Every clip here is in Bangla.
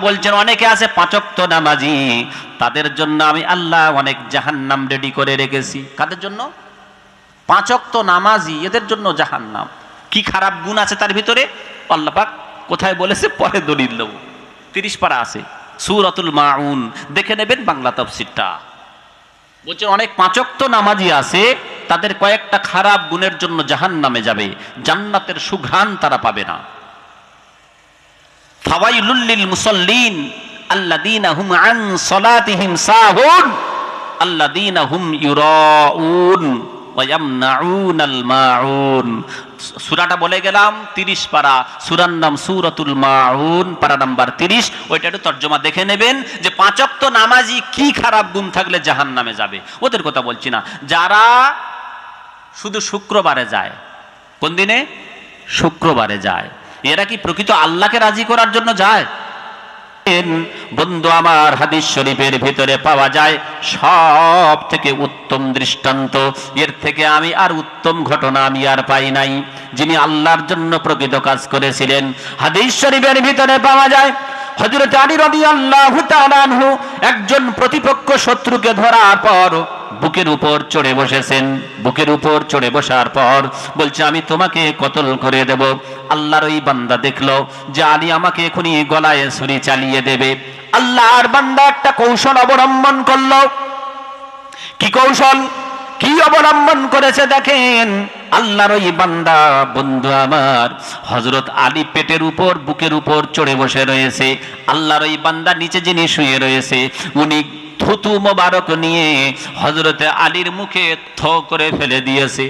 বলছেন, অনেকে আছে পাঁচক্ত নামাজি, তাদের জন্য আমি আল্লাহ অনেক জাহান্নাম রেডি করে রেখেছি। কাদের জন্য? পাঁচক্ত নামাজি, এদের জন্য জাহান্নাম। কি খারাপ গুণ আছে তার ভিতরে? আল্লাপাক কোথায় বলেছে? পরে দলিল দেব। তিরিশ পারা আছে, সুরতুল মাউন। দেখে নেবেন বাংলা তফসিরটা। বলছেন, অনেক পাঁচক্ত নামাজি আছে, তাদের কয়েকটা খারাপ গুণের জন্য জাহান নামে যাবে। জান্নাতের সুঘ্রাণ তারা পাবে না। ফাওয়াইলুল মুসাল্লিন আল্লাযীনা হুম আন সালাতিহিম সাহুন, আল্লাযীনা হুম ইউরাউন ওয়া ইয়ামনাউনাল মাউন। সূরাটা বলে গেলাম 30 পারা। সূরার নাম সূরাতুল মাউন, পারা নাম্বার 30 ওইটা একটু তর্জমা দেখে নেবেন যে পাঁচক্ত নামাজি কি খারাপ গুণ থাকলে জাহান্নামে যাবে। ওদের কথা বলছি না। যারা শুধু শুক্রবারে যায়, কোন দিনে? শুক্রবারে যায়। এরা কি প্রকৃত আল্লাহকে রাজি করার জন্য যায়? বন্ধু আমার হাদিস শরীফের ভিতরে পাওয়া যায় সব থেকে উত্তম দৃষ্টান্ত। এর থেকে আমি আর উত্তম ঘটনা আমি আর পাই নাই। যিনি আল্লাহর জন্য প্রকৃত কাজ করেছিলেন, হাদিস শরীফের ভিতরে পাওয়া যায় হজরত আলী রবি আল্লাহ একজন প্রতিপক্ষ শত্রুকে ধরার পর বুকের উপর চড়ে বসেছেন। বুকের উপর চড়ে বসার পর বলছে, আমি তোমাকে কতল করে দেব। আল্লাহর ওই বান্দা দেখল যে আলী আমাকে এখনই গলায় ছুরি চালিয়ে দেবে। আল্লাহর বান্দা একটা কৌশল অবলম্বন করল। কি কৌশল? কি অবলম্বন করেছে দেখেন? আল্লাহর ওই বান্দা, বন্ধু আমার হজরত আলী পেটের উপর, বুকের উপর চড়ে বসে রয়েছে। আল্লাহর ওই বান্দা নিচে যিনি শুয়ে রয়েছে, উনি থুতু মোবারক নিয়ে হজরতে আলীর মুখে থ করে ফেলে দিয়েছে।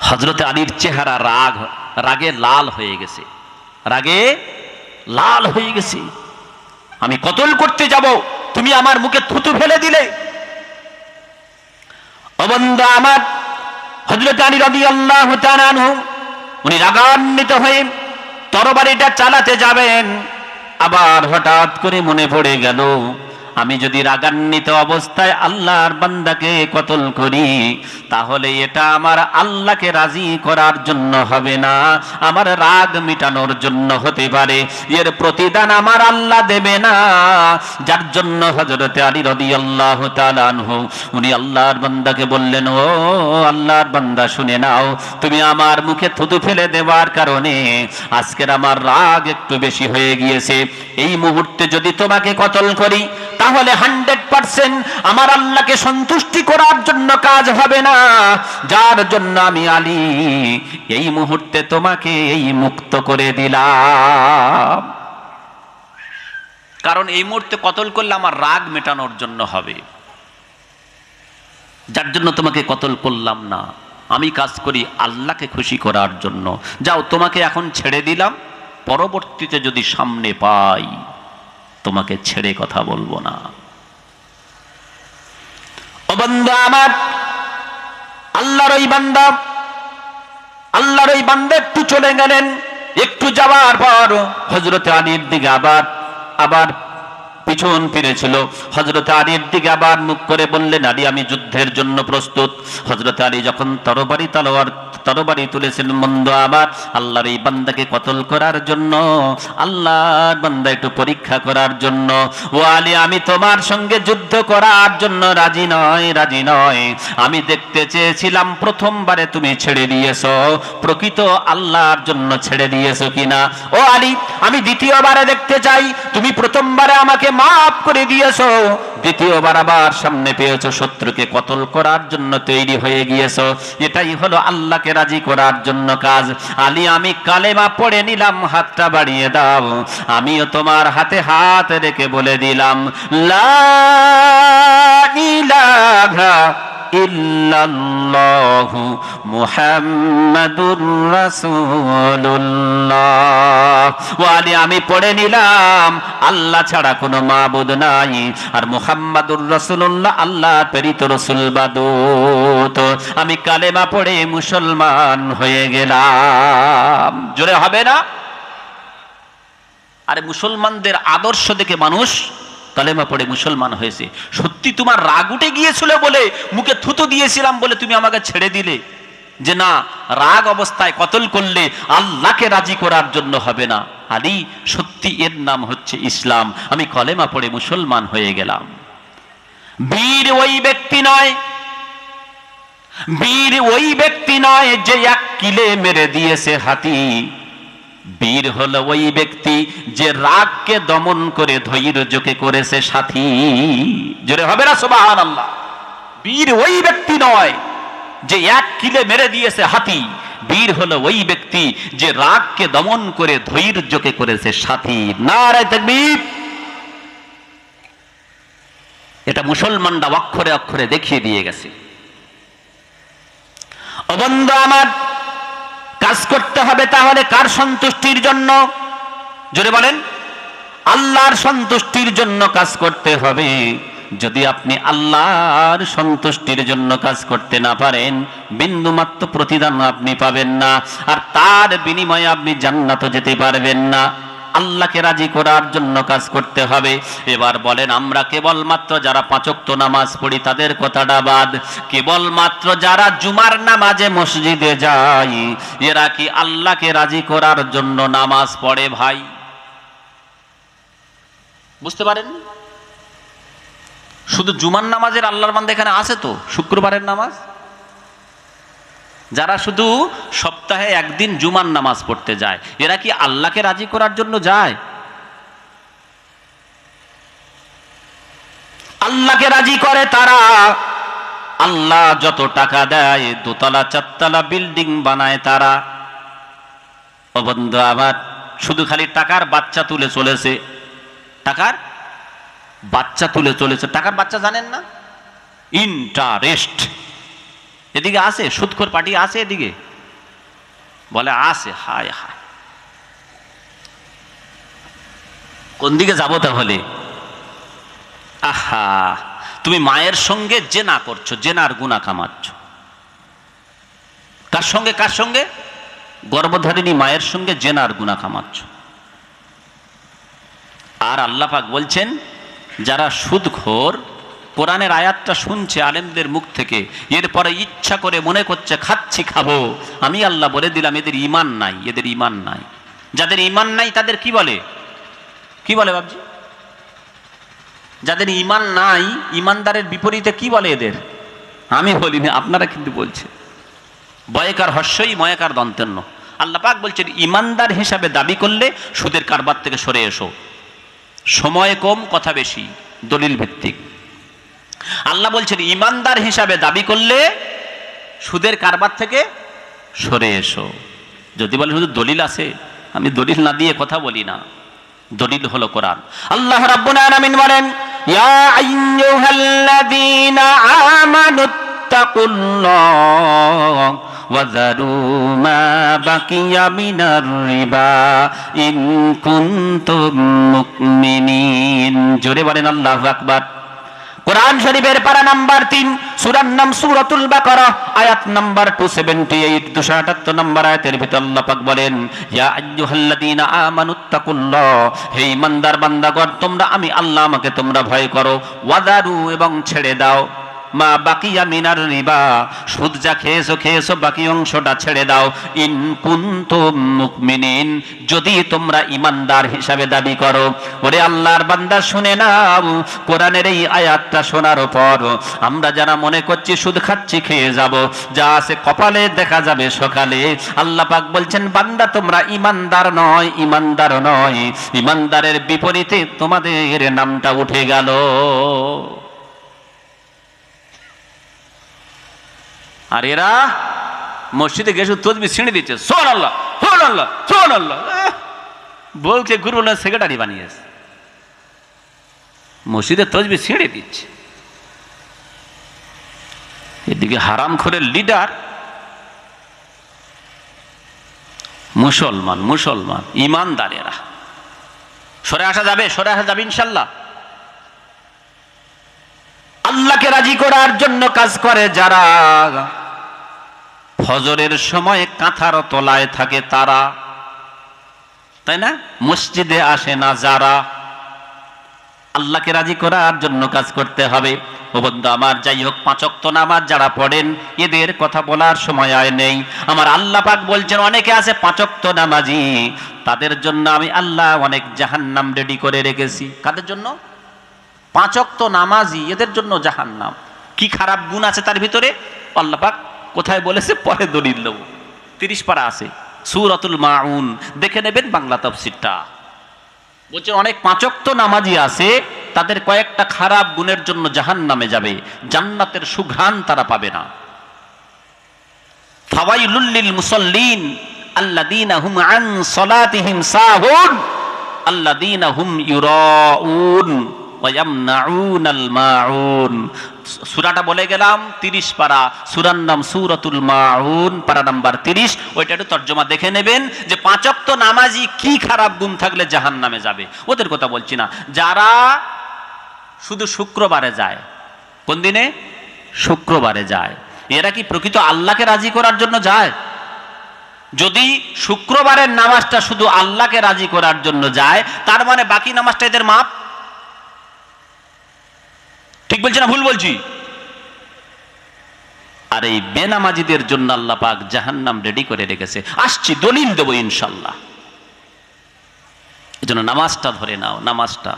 হজরতে আলীর চেহারা রাগ, রাগে লাল হয়ে গেছে। রাগে লাল হয়ে গেছে। আমি কতল করতে যাব? তুমি আমার মুখে থুতু ফেলে দিলে। অবন্ধ আমার হজরত রবি আল্লাহ উনি রাগান্বিত হয়ে তরবারিটা চালাতে যাবেন। আবার হঠাৎ করে মনে পড়ে গেল আমি যদি রাগান্বিত অবস্থায় আল্লাহর বান্দাকে কতল করি, তাহলে এটা আমার আল্লাহকে রাজি করার জন্য হবে না, আমার রাগ মিটানোর জন্য হতে পারে, এর প্রতিদান আমার আল্লাহ দেবে না। যার জন্য হজরতে আলী রদি আল্লাহ উনি আল্লাহর বান্দাকে বললেন, ও আল্লাহর বান্দা, শুনে নাও, তুমি আমার মুখে থুতু ফেলে দেওয়ার কারণে আজকের আমার রাগ একটু বেশি হয়ে গিয়েছে। এই মুহূর্তে যদি তোমাকে কতল করি তাহলে হান্ড্রেড পার্সেন্ট আমার আল্লাহকে সন্তুষ্টি করার জন্য কাজ হবে না। যার জন্য আমি আলী, এই মুহূর্তে তোমাকে এই মুক্ত করে দিলাম। কারণ এই মুহূর্তে কতল করলে আমার রাগ মেটানোর জন্য হবে। যার জন্য তোমাকে কতল করলাম না। আমি কাজ করি আল্লাহকে খুশি করার জন্য। যাও, তোমাকে এখন ছেড়ে দিলাম। পরবর্তীতে যদি সামনে পাই তোমাকে ছেড়ে কথা বলব না। আমার, আল্লাহর একটু চলে গেলেন, একটু যাওয়ার পর হজরত আলীর দিকে আবার আবার পিছন ফিরেছিল। হজরত আলীর দিকে আবার মুখ করে বললেন, আলী, আমি যুদ্ধের জন্য প্রস্তুত। হজরত আলী যখন তরবারি তলোয়ার, তরবারি তুলেছেন মন্দ আবার, আল্লাহর এই বান্দাকে কতল করার জন্য, আল্লাহর বান্দা একটু পরীক্ষা করার জন্য। ও আলী, আমি তোমার সঙ্গে যুদ্ধ করার জন্য রাজি নয় রাজি নয়। আমি দেখতে চেয়েছিলাম প্রথমবারে তুমি ছেড়ে দিয়েছ। প্রকৃত আল্লাহর জন্য ছেড়ে দিয়েছ কিনা? ও আলী, আমি দ্বিতীয়বারে দেখতে চাই। তুমি প্রথমবারে আমাকে মাফ করে দিয়েছ। দ্বিতীয়বার আবার সামনে পেয়েছ শত্রুকে কতল করার জন্য তৈরি হয়ে গিয়েছ। এটাই হলো আল্লাহকে রাজি করার জন্য কাজ। আলী, আমি কালেমা পড়ে নিলাম, হাতটা বাড়িয়ে দাও। আমিও তোমার হাতে হাত রেখে বলে দিলাম, লা ইলাহা ইল্লাল্লাহু মুহাম্মাদুর রাসূলুল্লাহ। ওয়ালি, আমি পড়ে নিলাম, আল্লাহ ছাড়া কোনো মাবুদ নাই। আর মুহাম্মাদুর রাসূলুল্লাহ, আল্লাহ প্রেরিত রাসূল বাদুত। আমি কালেমা পড়ে মুসলমান হয়ে গেলাম। জোরে হবে না? আরে মুসলমানদের আদর্শ দেখে মানুষ কালেমা পড়ে মুসলমান হয়েছে। সত্যি তোমার রাগ উঠে গিয়েছিল বলে মুখে থুতো দিয়েছিলাম বলে তুমি আমাকে ছেড়ে দিলে? যে না, রাগ অবস্থায় কতল করলে আল্লাহকে রাজি করার জন্য হবে না। আলী, সত্যি এর নাম হচ্ছে ইসলাম। আমি কলেমা পড়ে মুসলমান হয়ে গেলাম। বীর ওই ব্যক্তি নয়। বীর ওই ব্যক্তি নয় যে এক কিলে মেরে দিয়েছে হাতি। বীর হলো ওই ব্যক্তি যে রাগকে দমন করে ধৈর্যকে করেছে সাথী। জোরে হবে না সুবাহান আল্লাহ বীর ওই ব্যক্তি নয় যে এক কিলে মেরে দিয়েছে হাতি। বীর হলো ওই ব্যক্তি যে রাগকে দমন করে ধৈর্যকে করেছে সাথী। নারায় তাকবীর। এটা মুসলমানরা অক্ষরে অক্ষরে দেখিয়ে দিয়ে গেছে। অবন্ধ আমার কাজ করতে হবে তাহলে কার সন্তুষ্টির জন্য? জোরে বলেন, আল্লাহর সন্তুষ্টির জন্য কাজ করতে হবে। যদি আপনি আল্লাহর সন্তুষ্টির জন্য কাজ করতে না পারেন, বিন্দুমাত্র প্রতিদান আপনি পাবেন না, আর তার বিনিময়ে আপনি জান্নাত যেতে পারবেন না। আল্লাহকে রাজি করার জন্য কাজ করতে হবে। এবার বলেন, আমরা কেবলমাত্র যারা পাঁচক্ত নামাজ পড়ি, তাদের কথাটা বাদ। কেবলমাত্র যারা জুমার নামাজে মসজিদে যায়, এরা কি আল্লাহকে রাজি করার জন্য নামাজ পড়ে ভাই? বুঝতে পারেন? শুধু জুমার নামাজের আল্লাহর বান্দা এখানে আছে তো? শুক্রবারের নামাজ? যারা শুধু সপ্তাহে একদিন জুমার নামাজ পড়তে যায়, এরা কি আল্লাহকে রাজি করার জন্য যায়? আল্লাহকে রাজি করে তারা। আল্লাহ যত টাকা দেয়, দোতলা, চারতলা বিল্ডিং বানায় তারা। অবন্ধ আবার শুধু খালি টাকার বাচ্চা তুলে চলেছে। টাকার বাচ্চা তুলে চলেছে। টাকার বাচ্চা জানেন না? ইন্টারেস্ট এদিকে আছে সুৎখর পার্টি আছে এদিকে। বলে আছে হায় হায়। কোন দিকে যাব তাহলে? আহা, তুমি মায়ের সঙ্গে জেনা করছ, জেনার গুণা কামাচ্ছ। কার সঙ্গে কার সঙ্গে? গর্ভধারিণী মায়ের সঙ্গে জেনার গুণা কামাচ্ছ। আর আল্লাহ পাক বলছেন, যারা সুদখোর কোরআনের আয়াতটা শুনছে আলেমদের মুখ থেকে, এরপরে ইচ্ছা করে মনে করছে, খাচ্ছি, খাব। আমি আল্লাহ বলে দিলাম, এদের ইমান নাই, এদের ইমান নাই। যাদের ইমান নাই, তাদের কি বলে? কি বলে বাবজি যাদের ইমান নাই ইমানদারের বিপরীতে কি বলে এদের? আমি বলিনি আপনারা কিন্তু বলছে। বয়কার হর্ষই, ময়কার দন্তেন্য। আল্লাহ পাক বলছেন ইমানদার হিসাবে দাবি করলে সুদের কারবার থেকে সরে এসো। সময় কম, কথা বেশি, দলিল ভিত্তিক। আল্লাহ বলছেন ইমানদার হিসাবে দাবি করলে সুদের কারবার থেকে সরে এসো যদি বলে শুধু দলিল আছে আমি দলিল না দিয়ে কথা বলি না দলিল হলো কোরআন আল্লাহ রাব্বুল আলামিন বলেন ইয়া আইয়ুহাল্লাযীনা আমানুত্তাকুল্লাহ وذروا ما بقي من الربا إن كنتم مؤمنين জোরে বলেন আল্লাহু আকবার কোরআন শরীফের পারা নাম্বার তিন, সুরার নাম সুরতুল বাকারা, আয়াত নাম্বার টু সেভেন্টি এইট দুশো আটাত্তর নাম্বার আয়াতের ভিতর আল্লাহ বলেন হে ইমানদার বান্দাগণ, তোমরা আমি, আল্লাহ আমাকে তোমরা ভয় করো ওয়াদারু এবং ছেড়ে দাও। মা বাকিয়া মিনার রিবা। সুদ যা খেয়েছো খেয়েছো, বাকি অংশটা ছেড়ে দাও। ইন কুনতুম মুকমিনিন, যদি তোমরা ইমানদার হিসাবে দাবি করো। ওরে আল্লাহর বান্দা, শুনে নাও, কোরআনের এই আয়াতটা শোনার পর আমরা যারা মনে করছি সুদ খাচ্ছি, খেয়ে যাব। যা আছে কপালে দেখা যাবে সকালে। আল্লাহ পাক বলছেন, বান্দা, তোমরা ইমানদার নয় ইমানদার নয়। ইমানদারের বিপরীতে তোমাদের নামটা উঠে গেল। আর এরা মসজিদে গেছে তদবি ছিঁড়ে দিচ্ছে সোন আল্লাহ সোন আল্লাহ সোন আল্লাহ বলছে, গুরু না সেক্রেটারি বানিয়েছে। মসজিদে তসবি ছিঁড়ে দিচ্ছে। এদিকে হারাম করে লিডার মুসলমান মুসলমান ইমানদারেরা সরে আসা যাবে, সরে আসা যাবে ইনশাল্লাহ। আল্লাহকে রাজি করার জন্য কাজ করে যারা। ফজরের সময় কাঁথার তলায় থাকে তারা। তাই না? মসজিদে আসে না যারা। আল্লাহকে রাজি করার জন্য কাজ করতে হবে। বন্ধু আমার, যাই হোক পাঁচক্ত নামাজ যারা পড়েন, এদের কথা বলার সময় আর নেই। আমার আল্লাহ পাক বলছেন, অনেকে আছে পাঁচক্ত নামাজি। তাদের জন্য আমি আল্লাহ অনেক জাহান্নাম রেডি করে রেখেছি। কাদের জন্য? পাঁচক্ত নামাজি, এদের জন্য জাহান্নাম। কি খারাপ গুণ আছে তার ভিতরে? আল্লাহ পাক কোথায় বলেছে? পরে দলিল দেবো তিরিশ পারা আছে। সুরতুল মাউন। দেখে নেবেন বাংলা তফসিরটা। বলছে, অনেক পাঁচক্ত নামাজি আছে, তাদের কয়েকটা খারাপ গুণের জন্য জাহান নামে যাবে। জান্নাতের সুঘ্রাণ তারা পাবে না। ফাওয়াইলুল্লিল মুসল্লিন। আল্লাযীনা হুম আন সলাতিহিম সাহুন। আল্লাযীনা হুম ইউরাউন। ওয়া ইয়ামনাউনাল মাউন। সূরাটা বলে গেলাম 30 পারা। সূরার নাম সূরাতুল মাউন, পারা নাম্বার 30 ওইটা একটু তর্জমা দেখে নেবেন যে পাঁচক্ত নামাজি কি খারাপ গুণ থাকলে জাহান্নামে যাবে। ওদের কথা বলছি না। যারা শুধু শুক্রবারে যায়, কোন দিনে? শুক্রবারে যায়। এরা কি প্রকৃত আল্লাহকে রাজি করার জন্য যায়? যদি শুক্রবারের নামাজটা শুধু আল্লাহকে রাজি করার জন্য যায়, তার মানে বাকি নামাজটা এদের মাপ? ঠিক বলছি না, ভুল বলছি? আর এই বেনামাজিদের জন্য আল্লাহ পাক জাহান্নাম রেডি করে রেখেছে। আসছি, দলিল দেবো ইনশাল্লাহ এই জন্য নামাজটা ধরে নাও, নামাজটা।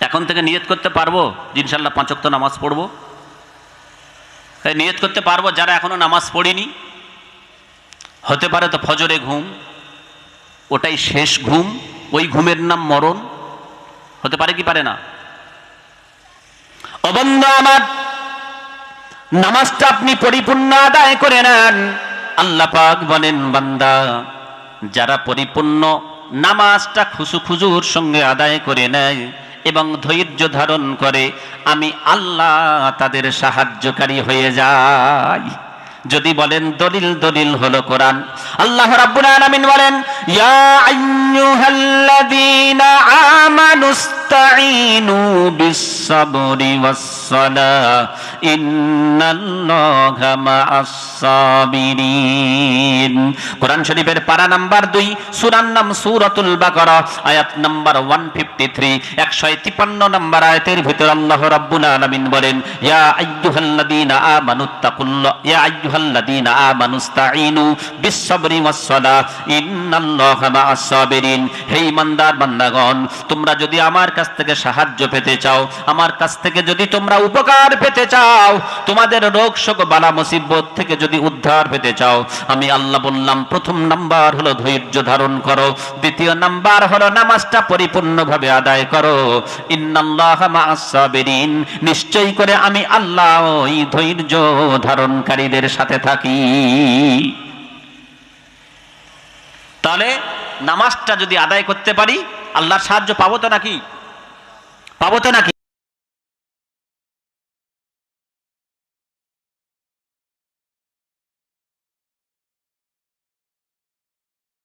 এখন থেকে নিয়ত করতে পারব? ইনশাল্লাহ পাঁচক্ত নামাজ পড়ব। তাই নিয়ত করতে পারব, যারা এখনও নামাজ পড়িনি। হতে পারে তো ফজরে ঘুম, ওটাই শেষ ঘুম, ওই ঘুমের নাম মরণ। হতে পারে কি পারে না? অবন্ধ আমার, নামাজটা আপনি পরিপূর্ণ আদায় করে নেন। আল্লাহ পাক বলেন, বান্দা, যারা পরিপূর্ণ নামাজটা খুশু খুজুর সঙ্গে আদায় করে নেয় এবং ধৈর্য ধারণ করে, আমি আল্লাহ তাদের সাহায্যকারী হয়ে যাই। যদি বলেন দলিল দলিল হলো কোরআন। আল্লাহ রাব্বুল আলামিন বলেন, ইয়া আইয়ুহাল্লাযীনা আমানুস্তাঈনু ইন্নাল্লাহা মা'আস সাবিরিন কোরআন শরীফের পারা নাম্বার 2 সূরার নাম সূরাতুল বাকারা, আয়াত নাম্বার 153 153 নাম্বার আয়াতের ভিতর আল্লাহ রাব্বুল আলামিন বলেন, ইয়া আইয়ুহাল্লাযীনা আমানুত্তাকুল্লাহ ইয়া তোমরা যদি আমার কাছ থেকে সাহায্য পেতে চাও, আমার কাছ থেকে যদি তোমরা উপকার পেতে চাও, তোমাদের রোগ শোক বালা মুসিবত থেকে যদি উদ্ধার পেতে চাও, আমি আল্লাহ বললাম, প্রথম নাম্বার হলো ধৈর্য ধারণ করো, দ্বিতীয় নাম্বার হলো নামাজটা পরিপূর্ণভাবে আদায় করো। ইন্নাল্লাহা নিশ্চয়ই করে আমি আল্লাহ ধৈর্য ধারণকারীদের সাথে থাকি। তাহলে নামাজটা যদি আদায় করতে পারি, আল্লাহর সাহায্য পাবো তো নাকি? পাবো তো নাকি?